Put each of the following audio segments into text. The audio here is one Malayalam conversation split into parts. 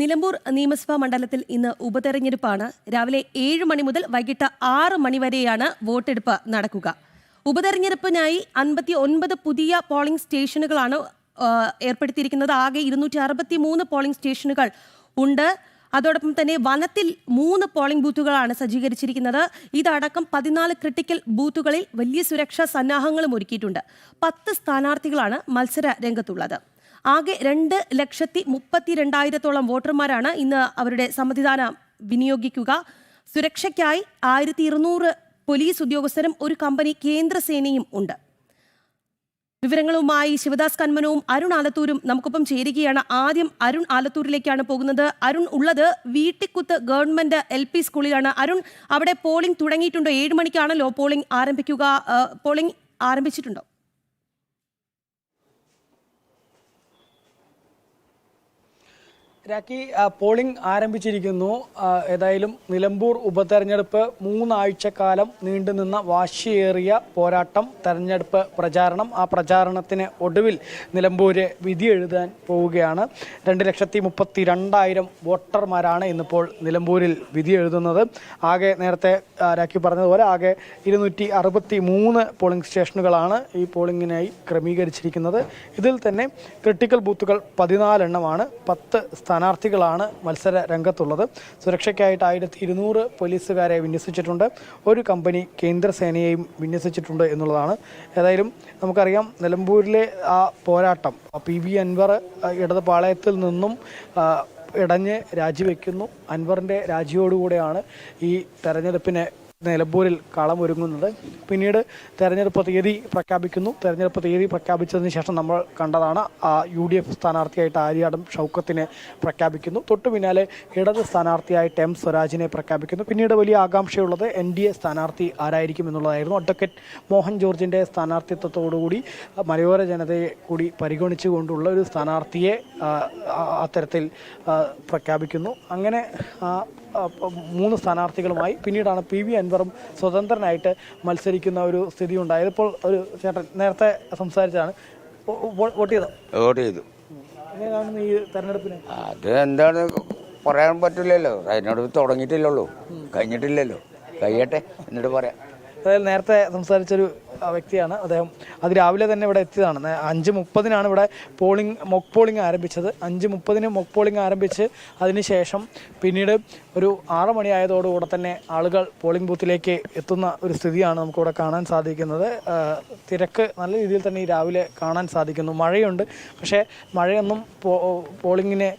നിലമ്പൂർ നിയമസഭാ മണ്ഡലത്തിൽ ഇന്ന് ഉപതെരഞ്ഞെടുപ്പാണ്. രാവിലെ ഏഴ് മണി മുതൽ വൈകിട്ട് ആറ് മണി വരെയാണ് വോട്ടെടുപ്പ് നടക്കുക. ഉപതെരഞ്ഞെടുപ്പിനായി അൻപത്തി ഒൻപത് പുതിയ പോളിംഗ് സ്റ്റേഷനുകളാണ് ഏർപ്പെടുത്തിയിരിക്കുന്നത്. ആകെ ഇരുന്നൂറ്റി അറുപത്തി മൂന്ന് പോളിംഗ് സ്റ്റേഷനുകൾ ഉണ്ട്. അതോടൊപ്പം തന്നെ വനത്തിൽ മൂന്ന് പോളിംഗ് ബൂത്തുകളാണ് സജ്ജീകരിച്ചിരിക്കുന്നത്. ഇതടക്കം പതിനാല് ക്രിട്ടിക്കൽ ബൂത്തുകളിൽ വലിയ സുരക്ഷാ സന്നാഹങ്ങളും ഒരുക്കിയിട്ടുണ്ട്. പത്ത് സ്ഥാനാർത്ഥികളാണ് മത്സര രംഗത്തുള്ളത്. ആകെ രണ്ട് ലക്ഷത്തി മുപ്പത്തി രണ്ടായിരത്തോളം വോട്ടർമാരാണ് ഇന്ന് അവരുടെ സമ്മതിദാനം വിനിയോഗിക്കുക. സുരക്ഷയ്ക്കായി ആയിരത്തി ഇരുന്നൂറ് പോലീസ് ഉദ്യോഗസ്ഥരും ഒരു കമ്പനി കേന്ദ്രസേനയും ഉണ്ട്. വിവരങ്ങളുമായി ശിവദാസ് കന്മനവും അരുൺ ആലത്തൂരും നമുക്കൊപ്പം ചേരുകയാണ്. ആദ്യം അരുൺ ആലത്തൂരിലേക്കാണ് പോകുന്നത്. അരുൺ ഉള്ളത് വീട്ടിക്കുത്ത് ഗവൺമെന്റ് എൽ പി സ്കൂളിലാണ്. അരുൺ അവിടെ പോളിംഗ് തുടങ്ങിയിട്ടുണ്ടോ? ഏഴ് മണിക്കാണല്ലോ പോളിംഗ് ആരംഭിക്കുക പോളിംഗ് ആരംഭിച്ചിട്ടുണ്ടോ? രാഖി പോളിംഗ് ആരംഭിച്ചിരിക്കുന്നു. ഏതായാലും നിലമ്പൂർ ഉപതെരഞ്ഞെടുപ്പ് മൂന്നാഴ്ചക്കാലം നീണ്ടുനിന്ന വാശിയേറിയ പോരാട്ടം തെരഞ്ഞെടുപ്പ് പ്രചാരണം. ആ പ്രചാരണത്തിന് ഒടുവിൽ നിലമ്പൂര് വിധി എഴുതാൻ പോവുകയാണ്. രണ്ട് ലക്ഷത്തി മുപ്പത്തി രണ്ടായിരം വോട്ടർമാരാണ് ഇന്നിപ്പോൾ നിലമ്പൂരിൽ വിധി എഴുതുന്നത്. ആകെ നേരത്തെ രാഖി പറഞ്ഞതുപോലെ ആകെ ഇരുന്നൂറ്റി അറുപത്തി മൂന്ന് പോളിംഗ് സ്റ്റേഷനുകളാണ് ഈ പോളിംഗിനായി ക്രമീകരിച്ചിരിക്കുന്നത്. ഇതിൽ തന്നെ ക്രിട്ടിക്കൽ ബൂത്തുകൾ പതിനാലെണ്ണമാണ്. പത്ത് സ്ഥാനാർത്ഥികളാണ് മത്സര രംഗത്തുള്ളത്. സുരക്ഷയ്ക്കായിട്ട് ആയിരത്തി ഇരുന്നൂറ് പോലീസുകാരെ വിന്യസിച്ചിട്ടുണ്ട്. ഒരു കമ്പനി കേന്ദ്രസേനയെയും വിന്യസിച്ചിട്ടുണ്ട് എന്നുള്ളതാണ്. ഏതായാലും നമുക്കറിയാം നിലമ്പൂരിലെ ആ പോരാട്ടം പി വി അൻവർ ഇടതുപാളയത്തിൽ ഇടത് പാളയത്തിൽ നിന്നും ഇടഞ്ഞ് രാജിവെക്കുന്നു. അൻവറിന്റെ രാജിയോടുകൂടെയാണ് ഈ തെരഞ്ഞെടുപ്പിന് നിലമ്പൂരിൽ കളമൊരുങ്ങുന്നത് പിന്നീട് തെരഞ്ഞെടുപ്പ് തീയതി പ്രഖ്യാപിക്കുന്നു. തെരഞ്ഞെടുപ്പ് തീയതി പ്രഖ്യാപിച്ചതിന് ശേഷം നമ്മൾ കണ്ടതാണ് യു ഡി എഫ് സ്ഥാനാർത്ഥിയായിട്ട് ആര്യാടം ഷൗക്കത്തിനെ പ്രഖ്യാപിക്കുന്നു. തൊട്ടു പിന്നാലെ ഇടത് സ്ഥാനാർത്ഥിയായിട്ട് എം സ്വരാജിനെ പ്രഖ്യാപിക്കുന്നു. പിന്നീട് വലിയ ആകാംക്ഷയുള്ളത് എൻ ഡി എ സ്ഥാനാർത്ഥി ആരായിരിക്കും എന്നുള്ളതായിരുന്നു. അഡ്വക്കേറ്റ് മോഹൻ ജോർജിന്റെ സ്ഥാനാർത്ഥിത്വത്തോടുകൂടി മലയോര ജനതയെ കൂടി പരിഗണിച്ചുകൊണ്ടുള്ള ഒരു സ്ഥാനാർത്ഥിയെ അത്തരത്തിൽ പ്രഖ്യാപിക്കുന്നു. അങ്ങനെ മൂന്ന് സ്ഥാനാർത്ഥികളുമായി പിന്നീടാണ് പി വി അൻവറും സ്വതന്ത്രനായിട്ട് മത്സരിക്കുന്ന ഒരു സ്ഥിതി ഉണ്ടായത് ഇപ്പോൾ ഒരു ചേട്ടൻ നേരത്തെ സംസാരിച്ചതാണ്. വോ- വോട്ട് ചെയ്തോ? വോട്ട് ചെയ്തു. എങ്ങനെയാണ് ഈ തെരഞ്ഞെടുപ്പിന്? അത് എന്താണ് പറയാൻ പറ്റില്ലല്ലോ. അതിനോട് തുടങ്ങിയിട്ടില്ലല്ലോ. കഴിഞ്ഞിട്ടില്ലല്ലോ. കഴിയട്ടെ എന്നിട്ട് പറയാം. അതായത് നേരത്തെ സംസാരിച്ചൊരു വ്യക്തിയാണ്. അദ്ദേഹം അത് രാവിലെ തന്നെ ഇവിടെ എത്തിയതാണ്. അഞ്ച് മുപ്പതിനാണ് ഇവിടെ പോളിംഗ് മൊക്ക് പോളിംഗ് ആരംഭിച്ചത്. അഞ്ച് മുപ്പതിന് മൊക്ക് പോളിംഗ് ആരംഭിച്ച് അതിനുശേഷം പിന്നീട് ഒരു ആറ് മണിയായതോടുകൂടെ തന്നെ ആളുകൾ പോളിംഗ് ബൂത്തിലേക്ക് എത്തുന്ന ഒരു സ്ഥിതിയാണ് നമുക്കിവിടെ കാണാൻ സാധിക്കുന്നത്. തിരക്ക് നല്ല രീതിയിൽ തന്നെ ഈ രാവിലെ കാണാൻ സാധിക്കുന്നു. മഴയുണ്ട്. പക്ഷേ മഴയൊന്നും പോളിങ്ങിനെ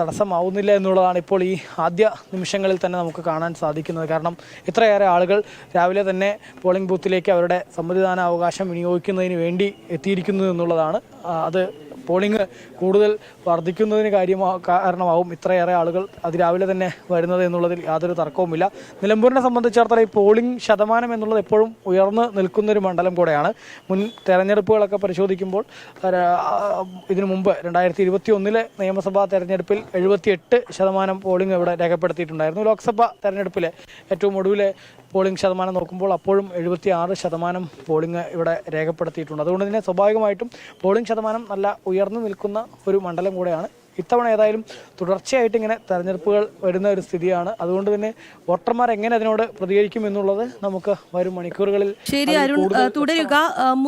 തടസ്സമാവുന്നില്ല എന്നുള്ളതാണ് ഇപ്പോൾ ഈ ആദ്യ നിമിഷങ്ങളിൽ തന്നെ നമുക്ക് കാണാൻ സാധിക്കുന്നത്. കാരണം ഇത്രയേറെ ആളുകൾ രാവിലെ തന്നെ പോളിംഗ് ബൂത്തിലേക്ക് അവരുടെ സമ്മതിദാന അവകാശം വിനിയോഗിക്കുന്നതിന് വേണ്ടി എത്തിയിരിക്കുന്നു എന്നുള്ളതാണ്. അത് പോളിംഗ് കൂടുതൽ വർദ്ധിക്കുന്നതിന് കാര്യമാ കാരണമാവും ഇത്രയേറെ ആളുകൾ അതിരാവിലെ തന്നെ വരുന്നത് എന്നുള്ളതിൽ യാതൊരു തർക്കവുമില്ല. നിലമ്പൂരിനെ സംബന്ധിച്ചിടത്തോളം ഈ പോളിംഗ് ശതമാനം എന്നുള്ളത് എപ്പോഴും ഉയർന്നു നിൽക്കുന്നൊരു മണ്ഡലം കൂടെയാണ്. മുൻ തെരഞ്ഞെടുപ്പുകളൊക്കെ പരിശോധിക്കുമ്പോൾ ഇതിനു മുമ്പ് രണ്ടായിരത്തി ഇരുപത്തി ഒന്നിലെ നിയമസഭാ തെരഞ്ഞെടുപ്പിൽ എഴുപത്തിയെട്ട് ശതമാനം പോളിംഗ് ഇവിടെ രേഖപ്പെടുത്തിയിട്ടുണ്ടായിരുന്നു. ലോക്സഭാ തെരഞ്ഞെടുപ്പിലെ ഏറ്റവും ഒടുവിലെ പോളിംഗ് ശതമാനം നോക്കുമ്പോൾ അപ്പോഴും എഴുപത്തി ആറ് ശതമാനം പോളിംഗ് ഇവിടെ രേഖപ്പെടുത്തിയിട്ടുണ്ട്. അതുകൊണ്ട് തന്നെ സ്വാഭാവികമായിട്ടും പോളിംഗ് ശതമാനം നല്ല ഉയർന്നു നിൽക്കുന്ന ഒരു മണ്ഡലം കൂടെയാണ്. ഇത്തവണ ഏതായാലും തുടർച്ചയായിട്ട് ഇങ്ങനെ തെരഞ്ഞെടുപ്പുകൾ വരുന്ന ഒരു സ്ഥിതിയാണ്. അതുകൊണ്ട് തന്നെ വോട്ടർമാർ എങ്ങനെ അതിനോട് പ്രതികരിക്കും എന്നുള്ളത് നമുക്ക് വരും മണിക്കൂറുകളിൽ ശരി അരുൺ തുടരുക.